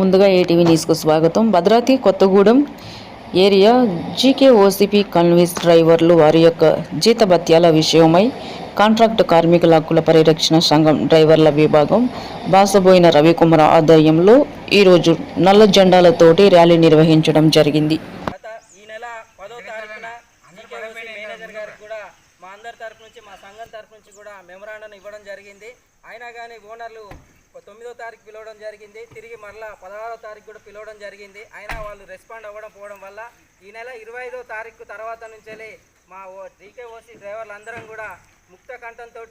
ముందుగా ఏటీవీ న్యూస్కు స్వాగతం. Bhadradri Kothagudem area GK OCP కన్వీస్ డ్రైవర్లు వారి యొక్క జీతభత్యాల విషయమై కాంట్రాక్టు కార్మికుల హక్కుల పరిరక్షణ సంఘం డ్రైవర్ల విభాగం బాసబోయిన రవికుమార్ ఆధ్వర్యంలో ఈరోజు నల్ల జెండాలతోటి ర్యాలీ నిర్వహించడం జరిగింది. ఈ నెల మేనేజర్ గారికి కూడా మా అందరి తరపు నుంచి మా సంఘం తరపు నుంచి కూడా మెమరాండం ఇవ్వడం జరిగింది. అయినా కానీ ఓనర్లు తొమ్మిదో తారీఖు పిలవడం జరిగింది. తిరిగి మరలా పదహారో తారీఖు కూడా పిలవడం జరిగింది. అయినా వాళ్ళు రెస్పాండ్ అవ్వడం పోవడం వల్ల ఈ నెల ఇరవై ఐదో తారీఖు తర్వాత నుంచే మా ఓ డీకేఓసీ డ్రైవర్లు అందరం కూడా ముక్త కంఠంతో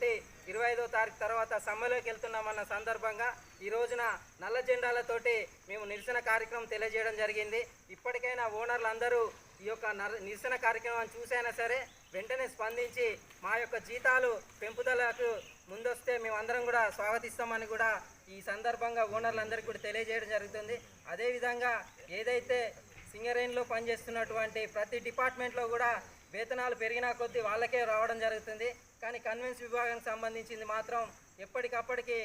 ఇరవై ఐదో తారీఖు తర్వాత సమ్మెలోకి వెళ్తున్నామన్న సందర్భంగా ఈ రోజున నల్ల జెండాలతోటి మేము నిరసన కార్యక్రమం తెలియజేయడం జరిగింది. ఇప్పటికైనా ఓనర్లు అందరూ ఈ యొక్క నిరసన కార్యక్రమాన్ని చూసైనా సరే వెంటనే స్పందించి మా యొక్క జీతాలు పెంపుదలకు ముందొస్తే మేమందరం కూడా స్వాగతిస్తామని కూడా ఈ సందర్భంగా ఓనర్లందరికీ కూడా తెలియజేయడం జరుగుతుంది. అదేవిధంగా ఏదైతే సింగరేణిలో పనిచేస్తున్నటువంటి ప్రతి డిపార్ట్మెంట్లో కూడా వేతనాలు పెరిగినా కొద్దీ వాళ్ళకే రావడం జరుగుతుంది. కానీ కన్వెన్స్ విభాగానికి సంబంధించింది మాత్రం ఎప్పటికప్పటికి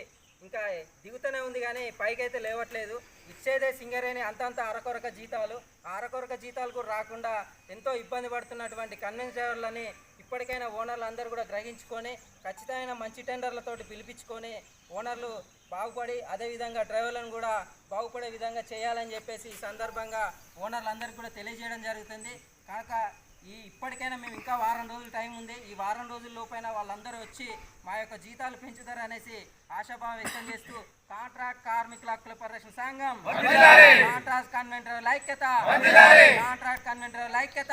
ఇంకా దిగుతూనే ఉంది కానీ పైకైతే లేవట్లేదు. ఇచ్చేదే సింగరేణి అంతంత అరకొరక జీతాలు. అరకొరక జీతాలు కూడా రాకుండా ఎంతో ఇబ్బంది పడుతున్నటువంటి కన్వెన్స్ డ్రైవర్లని ఇప్పటికైనా ఓనర్లు అందరూ కూడా గ్రహించుకొని ఖచ్చితమైన మంచి టెండర్లతోటి పిలిపించుకొని ఓనర్లు బాగుపడి అదేవిధంగా డ్రైవర్లను కూడా బాగుపడే విధంగా చేయాలని చెప్పేసి ఈ సందర్భంగా ఓనర్లందరికీ కూడా తెలియజేయడం జరుగుతుంది. కాక ఈ ఇప్పటికైనా మేము ఇంకా వారం రోజులు టైం ఉంది. ఈ వారం రోజుల లోపైన వాళ్ళందరూ వచ్చి మా యొక్క జీతాలు పెంచుతారు అనేసి ఆశాభావం వ్యక్తం చేస్తూ కాంట్రాక్ట్ కార్మికుల హక్కుల పరిరక్షణ సంఘం కాంట్రాక్ట్ కన్వెంటర్ ఐక్యత కాంట్రాక్ట్ కన్వెంటర్ ఐక్యత